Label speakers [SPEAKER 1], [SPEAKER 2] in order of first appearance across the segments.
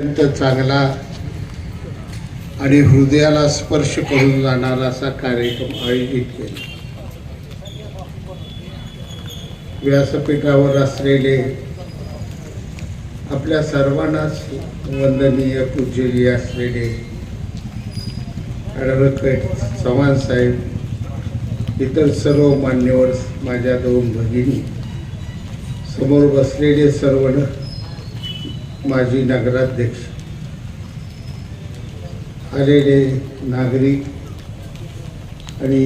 [SPEAKER 1] अत्यंत चांगला आणि हृदयाला स्पर्श करून जाणारा असा कार्यक्रम आयोजित केला. व्यासपीठावर असलेले आपल्या सर्वांनाच वंदनीय पूजनीय असलेले ॲडव्होकेट चव्हाण साहेब इतर सर्व मान्यवर माझ्या दोन भगिनी समोर बसलेले सर्व माजी नगराध्यक्ष आलेले नागरिक आणि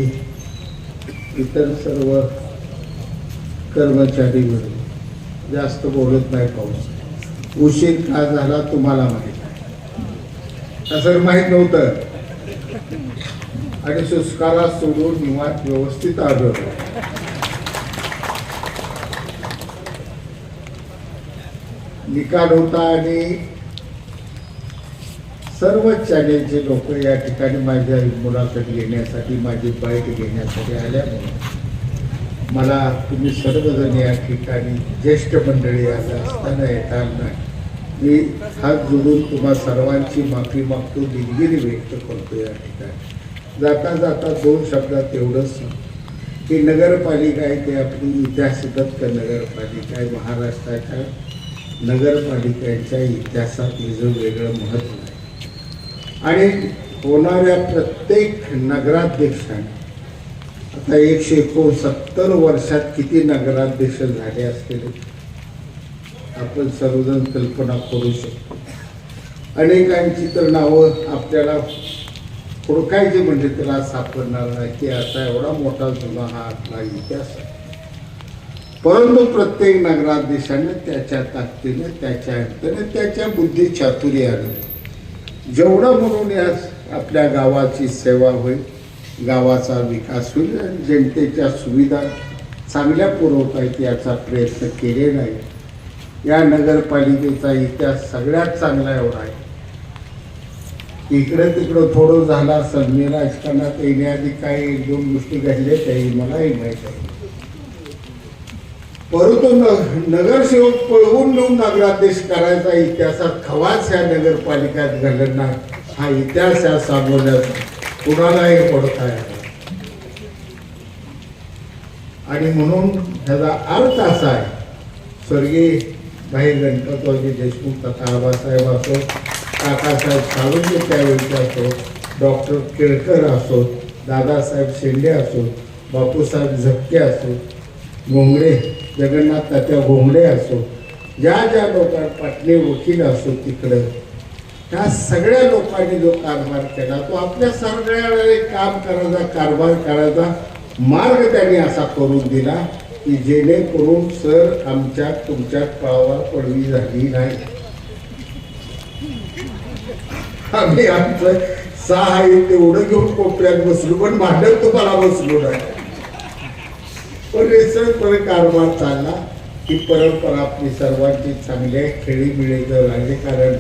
[SPEAKER 1] इतर सर्व कर्मचारी मिळून जास्त बोलत नाही पाऊस. उशीर का झाला तुम्हाला माहीत आहे असं माहीत नव्हतं. आणि सुस्कारा सोडून निवांत व्यवस्थित आढळतो निकाल होता आणि सर्व चॅनेलचे लोक या ठिकाणी माझ्या मुलाखत घेण्यासाठी माझी बाईट घेण्यासाठी आल्यामुळे मला तुम्ही सर्वजण या ठिकाणी ज्येष्ठ मंडळी आलं असताना येताना मी हात जोडून तुम्हा सर्वांची माफी मागतो दिलगिरी व्यक्त करतो या ठिकाणी. जाता जाता दोन शब्दात एवढंच की नगरपालिका आहे ते आपली इतिहासदत्त नगरपालिका आहे महाराष्ट्राच्या नगरपालिकांच्या इतिहासात हिचं वेगळं महत्त्व आहे. आणि होणाऱ्या प्रत्येक नगराध्यक्षाने आता एकशे एकोणसत्तर वर्षात किती नगराध्यक्ष झाले असतील? आपण सर्वजण कल्पना करू शकतो. अनेकांची तर नावं आपल्याला हुडकायची म्हणजे त्याला सापडणार नाही की आता एवढा मोठा जुना हा आपला इतिहास आहे. परंतु प्रत्येक नगराध्यक्षाने त्याच्या ताकदीने त्याच्या अर्थाने त्याच्या बुद्धी चातुर्याने जेवढं म्हणून या आपल्या गावाची सेवा होईल गावाचा विकास होईल आणि जनतेच्या सुविधा चांगल्या पुरवता याचा प्रयत्न केलेला आहे. या नगरपालिकेचा इतिहास सगळ्यात चांगला एवढा आहे. इकडं तिकडं थोडं झाला असेल मी राजकारणात येण्याआधी काही एक दोन गोष्टी घडल्या त्याही मलाही माहीत आहे. परंतु न- नगरसेवक पळवून नेऊन नगराध्यक्ष करायचा इतिहासात खवाच ह्या नगरपालिकेत घडणार हा इतिहास या सांगवण्याचा कुणालाही पडता आहे आणि म्हणून ह्याचा अर्थ असा आहे स्वर्गीय भाई गणपतरावजी देशमुख तथा आबासाहेब असो काकासाहेब सावंत त्यावेळीचे असो डॉक्टर केळकर असो दादासाहेब शेंडे असो बापूसाहेब झपके असो घोंगडे जगन्नाथ तात्या घोंगडे असो ज्या ज्या लोकांना पाटणे वकील असो तिकडं त्या सगळ्या लोकांनी जो कारभार केला तो आपल्या सगळ्या काम करायचा कारभार करायचा मार्ग त्यांनी असा करून दिला की जेणेकरून सर आमच्या तुमच्या पळावर पडवी झाली नाही. आम्ही आमचं सहा आहे तेवढं घेऊन कोपऱ्यात बसलो पण भांडण तुम्हाला बसलो नाही. पण रेसरपणे कारभार चालला ही परंपरा आपली सर्वांची चांगली आहे खेळी मिळेल लागली कारण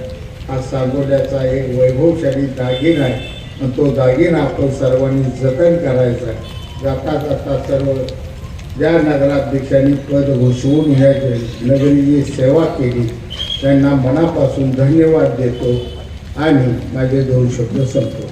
[SPEAKER 1] हा सांगोल्याचा एक वैभवशाली दागिना आहे. आणि तो दागिना आपण सर्वांनी जतन करायचा आहे. जाता जाता सर्व ज्या नगराध्यक्षांनी पद घोषवून ह्या नगरीची सेवा केली त्यांना मनापासून धन्यवाद देतो आणि माझे दोन शब्द संपतो